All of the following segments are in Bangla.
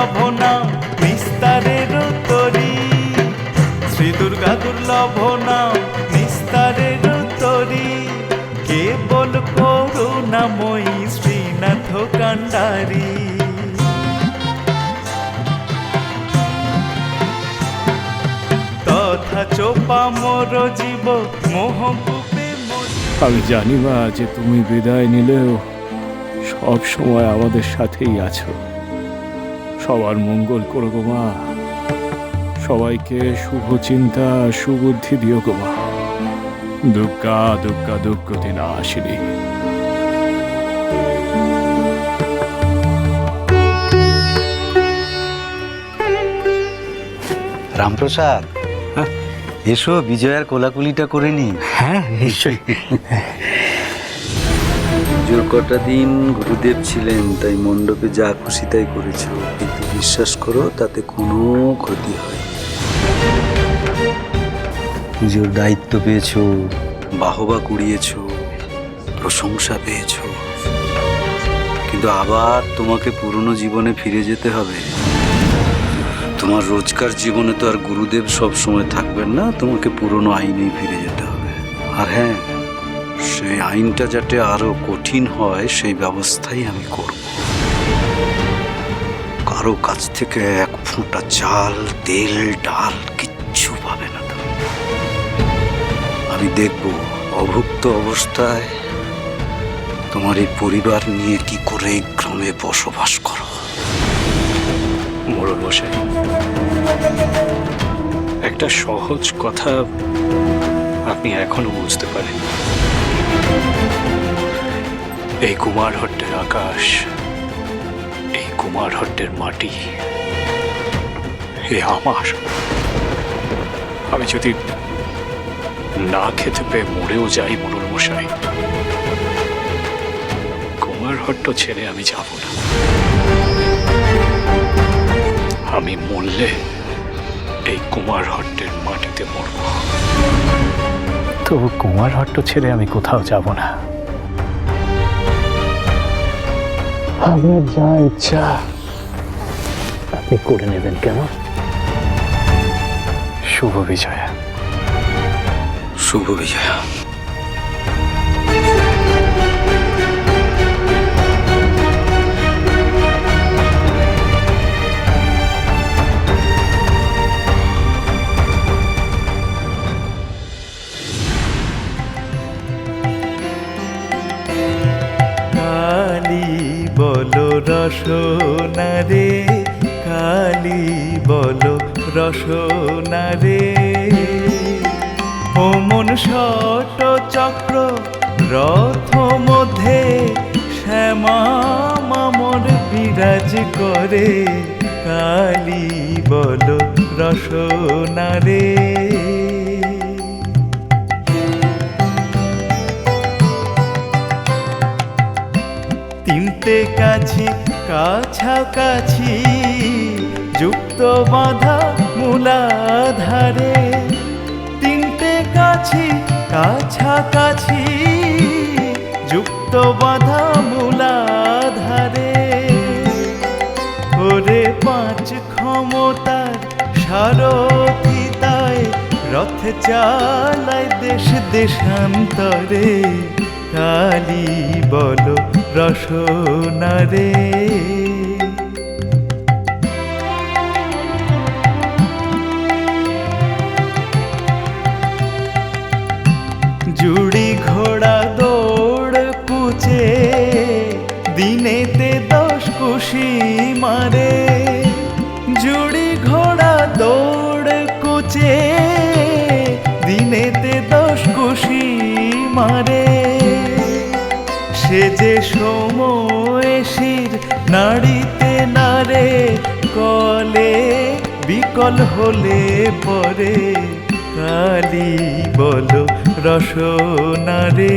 দুর্লভ নাম নিস্তারের তরি শ্রী দুর্গা দুর্লভ নাম নিস্তারের তরি কেবল করুণাময়ী শ্রীনাথ আমি জানি মা যে তুমি বিদায় নিলেও সব সময় আমাদের সাথেই আছো। সবার মঙ্গল করো গো মা। সবাইকে শুভ চিন্তা সুবুদ্ধি দিও গো মা। দুর্গা দুর্গা দুর্গতি না আসিনি রামপ্রসাদ এসো বিজয়ার কোলাকুলিটা করে নি হ্যাঁ নিশ্চয়ই। পুজোর কটা দিন গুরুদেব ছিলেন তাই মণ্ডপে যা খুশি তাই করেছ কিন্তু বিশ্বাস করো, তাতে কোনো ক্ষতি হয় পুজোর দায়িত্ব পেয়েছ, বাহবা কুড়িয়েছো, প্রশংসা পেয়েছ। কিন্তু আবার তোমাকে পুরনো জীবনে ফিরে যেতে হবে। তোমার রোজকার জীবনে তো আর গুরুদেব সব সময় থাকবেন না, তোমাকে পুরনো আইনেই ফিরে যেতে হবে। আর হ্যাঁ সেই আইনটা যাতে আরও কঠিন হয়, সেই ব্যবস্থাই আমি করব। কারও কাছ থেকে এক ফোঁটা চাল, তেল, ডাল কিচ্ছু পাবে না আমি দেখব অভুক্ত অবস্থায় তোমার এই পরিবার নিয়ে কি করে গ্রামে বসবাস করো। মোড়ল মশাই, একটা সহজ কথা আপনি এখনও বুঝতে পারেন এই কুমারহট্টের আকাশ এই কুমারহট্টের মাটি। এ আমার। আমি যদি না খেতে পেয়ে মরেও যাই মোড়ল মশাই কুমারহট্ট ছেড়ে আমি যাব না। আমি মরলে এই কুমারহট্টের মাটিতে মরব। তবু কুমারহট্ট ছেড়ে আমি কোথাও যাব না। আপনার যা ইচ্ছা। আপনি করে নেবেন কেন? শুভ বিজয়া। শুভ বিজয়া। কালি বলো রসনা রে। মন শট চক্র রথ মধ্যে শ্যামা বিরাজ করে। কালি বলো রসনা রে। তিনটে কাছি, কাছাকাছি যুক্ত বাঁধা মূলাধারে। তিনটে কাছি কাছাকাছি, যুক্ত বাঁধা মূলাধারে। ওরে পাঁচ ক্ষমতার সারথিতায় রথ চালায় দেশ দেশান্তরে। কালি বলো রসনারে। ঘোড়া দৌড় কুচে, দিনেতে দশ কুশি মারে। সে যে সময় শির নাড়িতে নারে কলে বিকল হলে পরে, কালি বলো রসনারে।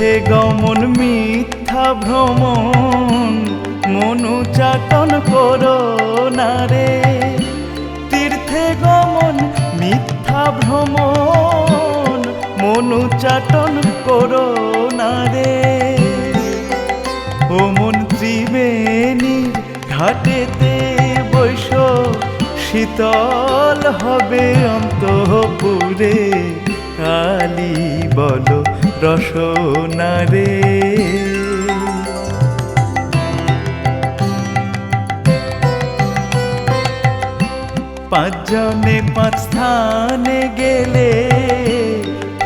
তীর্থে গমন, মিথ্যা ভ্রমণ মনু চাটন করো না রে। তীর্থে গমন, মিথ্যা ভ্রমণ অনুচাটন করো না রে। ও মন ঘাটেতে বৈশ, শীতল হবে অন্তপুরে। কালী বলো রসনা রে। পাঁচজনে পাঁচ স্থানে গেলে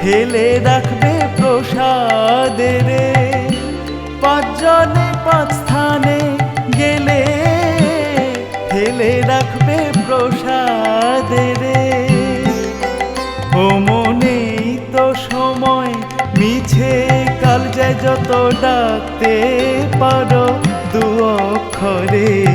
হেলে রাখবে প্রসাদে রে। পাঁচজনে পাঁচ যত ডাকতে পারো, দু অক্ষরে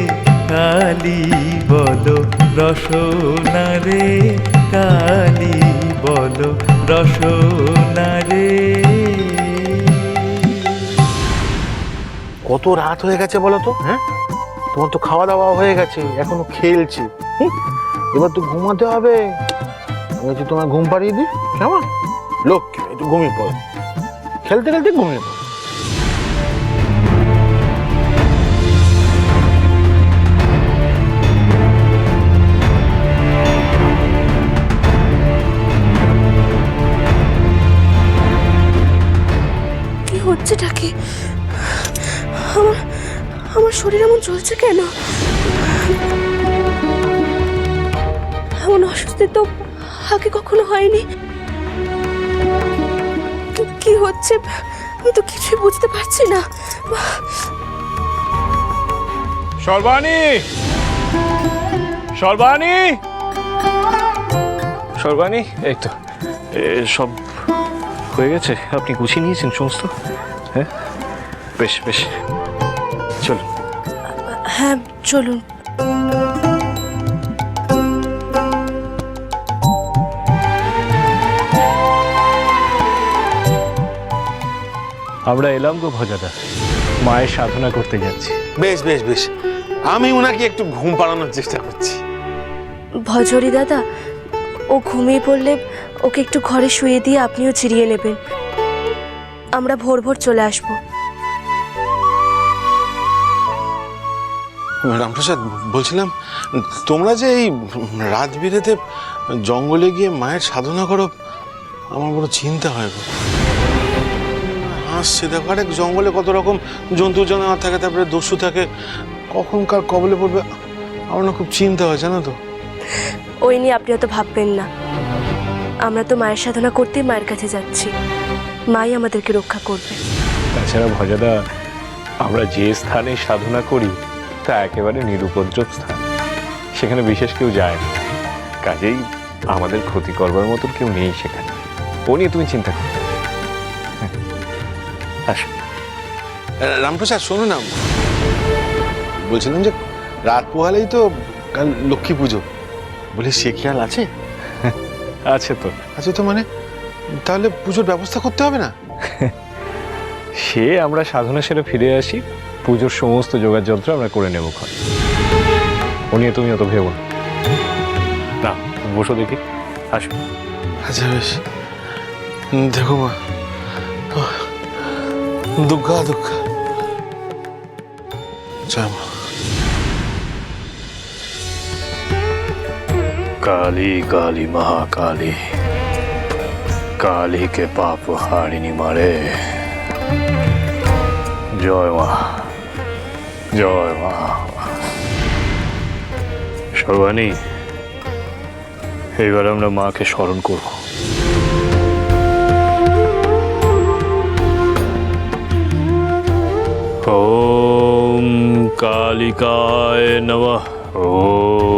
কালি বলো, রসনা রে, কালি বলো, রসনা রে। কত রাত হয়ে গেছে বলো তো? হ্যাঁ? তোমার তো খাওয়া দাওয়া হয়ে গেছে, এখনও খেলছে? এবার তো ঘুমাতে হবে। তোমার ঘুম পাড়িয়ে দিই, কেমন? লক্ষ্মী, একটু ঘুমিয়ে পড়ো। খেলতে খেলতে ঘুমিয়ে পড়ো। হচ্ছেটা কি? আমার আমার শরীর এমন চলছে কেন? এমন অস্বস্তি তো আগে কখনো হয়নি। কি- হচ্ছে? আমি তো কিছুই বুঝতে পারছি না। সর্বাণী! সর্বাণী! সর্বাণী এই তো। এ, সব হয়ে গেছে? আপনি গুছিয়ে নিয়েছেন সমস্ত? হ্যাঁ? বেশ বেশ। চলুন। হ্যাঁ চলুন। আমরা এলাম গো ভজাদা। মায়ের সাধনা করতে যাচ্ছি। বেশ বেশ বেশ। আমি ওনাকে একটু ঘুম পাড়ানোর চেষ্টা করছি। ভজরি দাদা ও ঘুমিয়ে পড়লে ওকে একটু ঘরে শুয়ে দিয়ে আপনিও চিরিয়ে নেবেন। আমরা ভোর ভোর চলে আসব। রামপ্রসাদ বলছিলাম তোমরা যে এই রাত বিরেতে জঙ্গলে গিয়ে মায়ের সাধনা করো আমার বড় চিন্তা হয় গো। হাসছে দেখো আরেক জঙ্গলে কত রকম জন্তু জানোয়ার থাকে তারপরে দস্যু থাকে কখন কার কবলে পড়বে আমার না খুব চিন্তা হয় জানো তো। ওই নিয়ে আপনি অত ভাববেন না। আমরা তো মায়ের সাধনা করতেই মায়ের কাছে যাচ্ছি। মাই আমাদেরকে রক্ষা করবে। তাছাড়া ভজাদা আমরা যে স্থানে সাধনা করি তা একেবারে নিরুপদ্রব স্থান। সেখানে বিশেষ কেউ যায় না। কাজেই আমাদের ক্ষতি করবার মতন কেউ নেই সেখানে। ও নিয়ে তুমি চিন্তা করো। হ্যাঁ। আসো। রামপ্রসাদ শোনো না। বলছিলাম যে রাত পোহালেই তো কাল লক্ষ্মী পুজো। বলি সে খেয়াল আছে? আছে তো। আছে তো মানে? তাহলে পুজোর ব্যবস্থা করতে হবে না? সে আমরা সাধনা সেরে ফিরে আসি। পুজোর সমস্ত যোগাযোগ যন্ত্র আমরা করে নেব ক্ষণ ও নিয়ে তুমি অত ভেবো না। না বসো দেখি। আসো। আচ্ছা বেশ। দেখো মা। দুর্গা দুর্গা জয় মা। काली काली महाकाली काली के पाप हारिनी मारे জয় মা জয় মা সর্বাণী এইবার আমরা মাকে স্মরণ করব ওম কালিকায় নমঃ ওম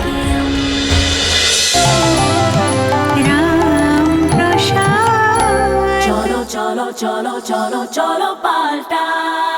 চলো চলো চলো পাল্টাই